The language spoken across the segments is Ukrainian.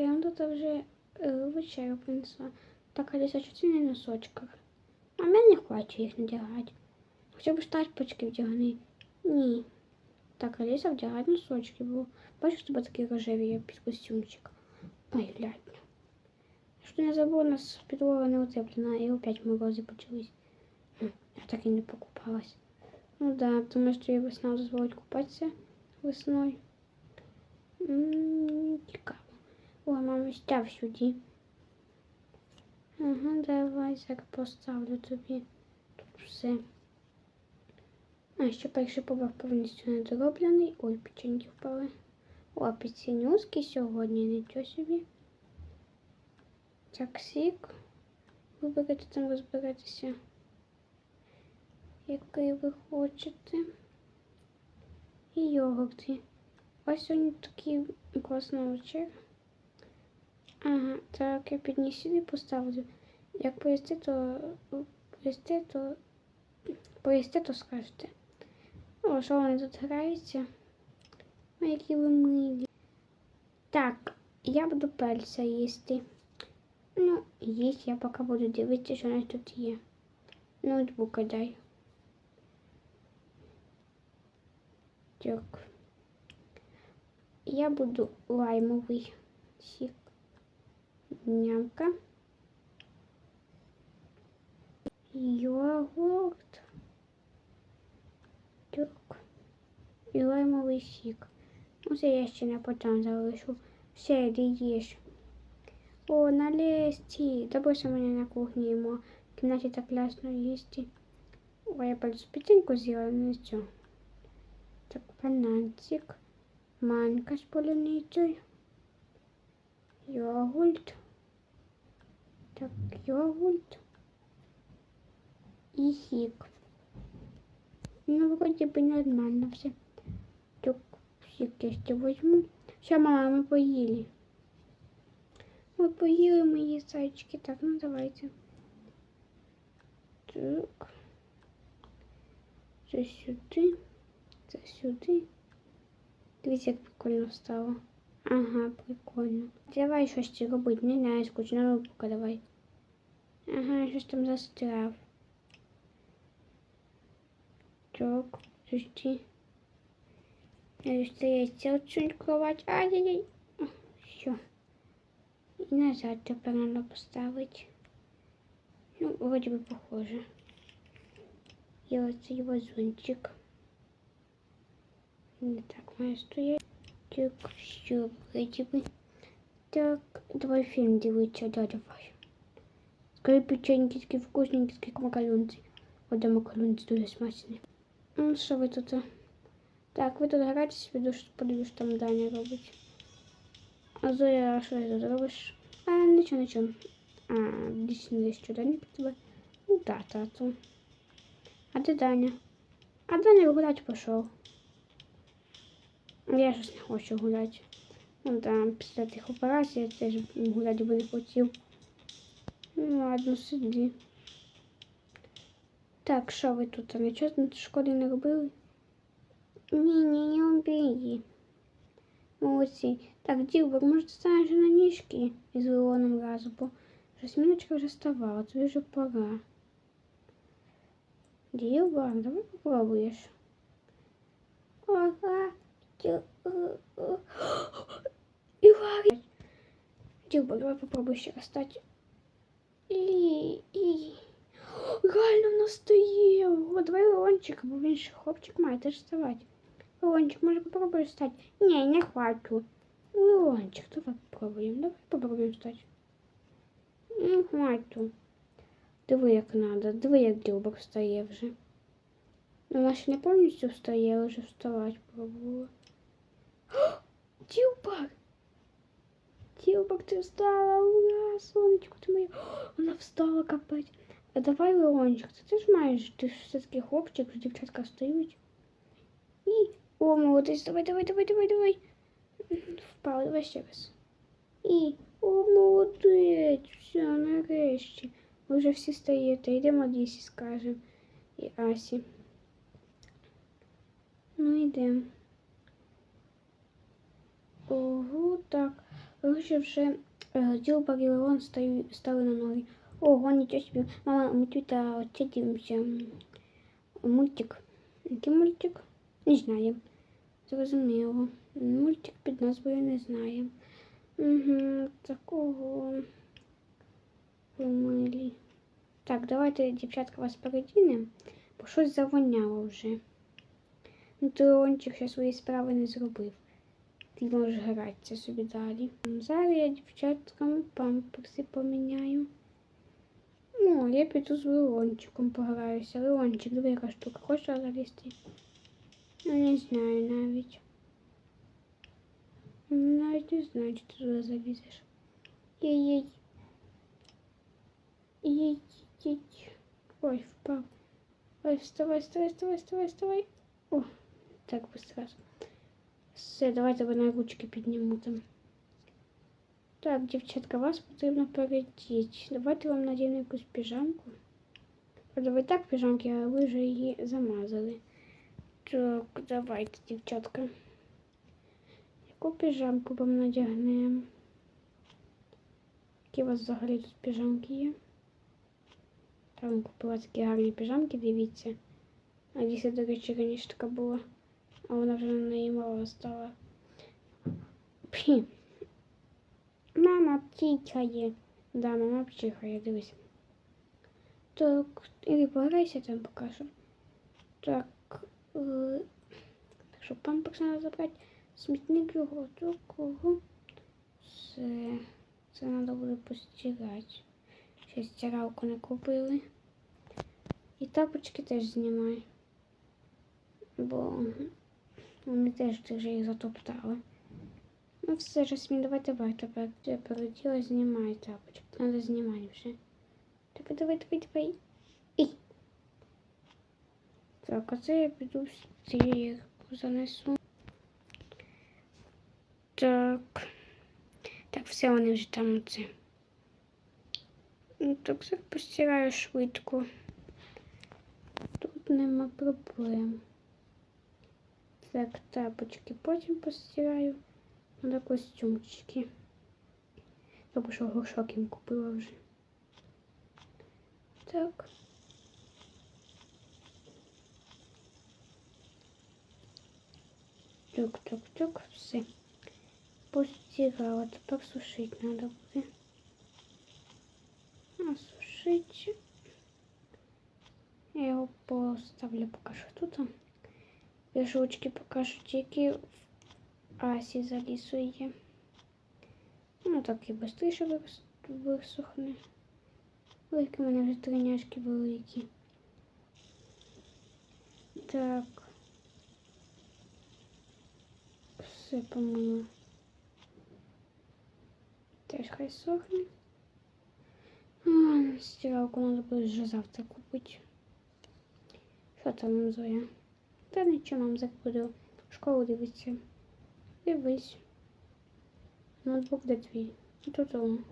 Так, я вам тут вже е, принесла. Так, Аліса, що це не на носочках? А мене не хоче їх надягати. Хоча б штачпочки вдягни. Ні. Так, Аліса вдягає носочки, бо бачиш, тебе такі рожеві є під костюмчик. Ой, глянь. Що не забула, у нас підлога не утеплена, і опять морози почались. Я так і не покупалась. Ну да, тому що я весна дозволить купатися весною. Цікаво. О, мама, став сюди. Ага, давай зараз поставлю тобі тут все. А, ще перший поверх повністю не дороблений. Ой, печеньки впали. О, піценюски сьогодні, нічого собі. Так, сік. Виберете там розбиратися. Який ви хочете. І йогурти. Ось сьогодні такий класний вечір. Ага, так, я підніс сюди поставлю. Як поїсти, то поїсти, то поїсти, то скажете. О, що вони тут граються? О, які ви милі. Так, я буду пельця їсти. Ну, їсть я поки буду дивитися, що у нас тут є. Ноутбука дай. Так. Я буду лаймовий сік. Нямка. Йогурт. Так. І лаймовий сік. Ну, це я ще не потім залишу. Все, їж. О, налезти. Добре, що мене на кухні їмо. В кімнаті так класно їсти. Ой, я пальцю печеньку з'їла, ну що. Так, бананчик. Манка з полуницею. Йогурт. Так, йогурт. І сік. Ну, вроде бы нормально все. Так, сік я ще возьму. Все, мама, мы поели. Мы поели мои зайчики. Так, ну давайте. Так. Це сюди. Це сюди. Дивіться, як прикольно стало. Ага, прикольно. Давай щось ще робити, не знаю, скучно ноутбука давай. Ага, щось там застряв. Так, подожди. Я стоять цю кровать. Ай-яй-яй. Все. І назад тепер надо поставити. Ну, вроде бы похоже. І оцей вазончик. Не так має стоять. Так, все, вроде бы. Так, давай фильм дивиться, да, давай. Скажи печеньки, такі вкусненькі, такі макалунці. Оде макалунці дуже смачні. Ну, що ви тут? Так, ви тут граєтесь, піду, подивлюсь, там Даня робить. А Зоя, що ти тут робиш? А, нічого, нічого. А, десь не десь Даня під тебе. Ну, да, тату. А де Даня? А Даня гулять пішов. Я щось не хочу гуляти. Ну там після тих операцій я теж гуляти би не хотів. Ну ладно, сиди. Так, що ви тут? Нічого в школі не робили? Ні, ні, не убій. Молодці. Так, Ділбер, може ти станеш на ніжки із Леоном разу, бо вже сміночка вже ставала, тобі вже пора. Ділбер, давай попробуєш. Ага. Діл... Ігор. Ділбер, давай попробуй ще раз стати. І, і. Реально настояв. О, давай Леончик, бо він ще хлопчик має теж вставати. Леончик, може попробуєш стати? Ні, не хочу. Леончик, давай попробуємо. Давай попробуємо стати. Ну, хвату. Диви, як надо. Диви, як ділбок встає вже. Ну, вона ще не повністю встає, але вже вставати пробувала. Ділбок! Ділбок, ти встала! Ура, сонечко, ти моя. Вона встала, капець. А давай, Леончик, ти, ти ж маєш, ти ж все-таки хлопчик, що дівчатка встають. І, о, молодець, давай, давай, давай, давай, давай. Впав, давай ще раз. І, о, молодець, все, нарешті. Ви вже всі стаєте, йдемо Дісі скажемо. І Асі. Ну, йдемо. Ого, так. Вже е, Ділбар і стали на ноги. Ого, нічого собі. Мама, ми тут оце дивимося. Мультик. Який мультик? Не знаю. Зрозуміло. Мультик під назвою не знаємо. Угу, такого. Помилі. Так, давайте, дівчатка, вас передінемо, бо щось завоняло вже. Ну, Леончик ще свої справи не зробив. Ти можеш гратися собі далі. Зараз я дівчаткам памперси поміняю. Ну, я піду з Леончиком пограюся. Леончик, диви, штука. Хочеш залізти? Ну, не знаю навіть. Навіть не знаю, чи ти туди залізеш. Єй-єй. Єй-єй. Ой, впав. Ой, вставай, вставай, вставай, вставай, вставай. О, так быстро. Все, давайте ви на ручки підніму там. Так, дівчатка, вас потрібно передіти. Давайте вам надіну якусь піжамку. Правда, ви так піжамки, а ви вже її замазали. Так, давайте, дівчатка. Яку піжамку вам надягнемо? Які у вас взагалі тут піжамки є? Там купила такі гарні піжамки, дивіться. А дійсно, до речі, раніше така була. А вона вже на неї мало стала. Пхі. Мама птічає. Да, мама птіхає, дивись. Так, іди пограйся там поки що. Так. Е, так що памперс треба забрати. Смітник його такого. Все. Це треба буде постирати. Ще стиралку не купили. І тапочки теж знімай. Бо вони теж вже їх затоптали. Ну все, Жасмін, давай давай тепер. Я переділа, знімай тапочки. Надо знімати вже. Давай, давай, давай, давай. І. Так, а це я піду стірку занесу. Так. Так, все, вони вже там оце. Ну, так все постираю швидко. Тут нема проблем. Так, тапочки потім постираю. Надо костюмчики. Тому що горшок їм купила вже. Так. Тук, все. Постирала. Тепер сушити треба буде. А сушить. Я його поставлю поки що тут. Вішочки поки що тільки в Асі залісує. Ну так і швидше вис- висохне. Великі в мене вже триняшки великі. Так. Все, по-моєму. Теж хай сохне. Стиралку надо буде вже завтра купити. Що там, Зоя? Та нічого нам закуди. Школу дивиться. Дивись. Ноутбук де твій. Тут он.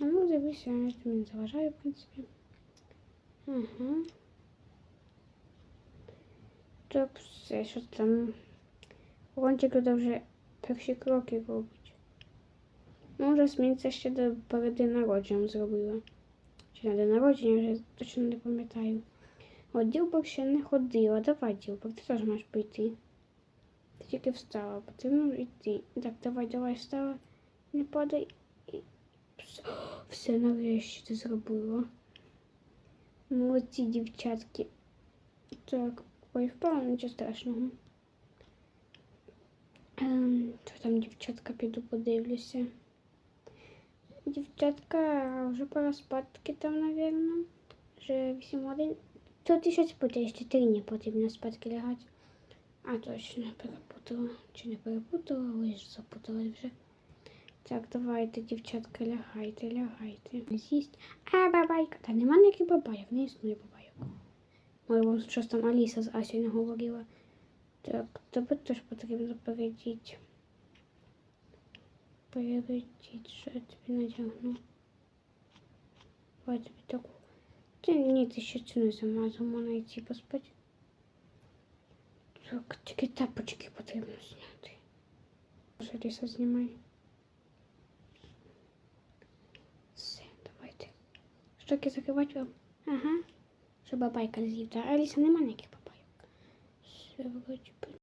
Ну дивися, я тобі не заважаю, в принципі. Ага. Так, все, що там. Рончик тут вже перші кроки робить. Ну, вже сміється ще до перед день народження зробила. Чи на день народження, вже точно не пам'ятаю. От Ділбок ще не ходила. Давай, Ділбок, ти теж маєш прийти. Ти тільки встала, потрібно йти. Так, давай, давай, встала. Не падай. І... Все нарешті ти зробила. Молодці, дівчатки. Так, ой, впала, нічого страшного. Ем, Що там, дівчатка, піду подивлюся. Дівчатка, вже пора спадки там, напевно. Вже 8 годин. Тут ще спутає, ще три не потрібно спадки лягати. А точно перепутала. Чи не перепутала, ой, ж запуталась вже. Так, давайте, дівчатка, лягайте, лягайте. З'їсть. А, бабайка. Та нема ніяких бабайок, не існує бабайок. Може, вам щось там Аліса з Асею не говорила. Так, тебе теж потрібно перейдіть. Перейдіть, що я тобі надягну. Давай тобі таку. Ні, ти ще цю не замазав, можна йти поспати. Так, тільки тапочки потрібно зняти. Може, Аліса знімай. Все, давайте. Штоки закривати вам. Ага. Щоб бабайка з'їв. А Аліса нема ніяких бабайок. Все, вроді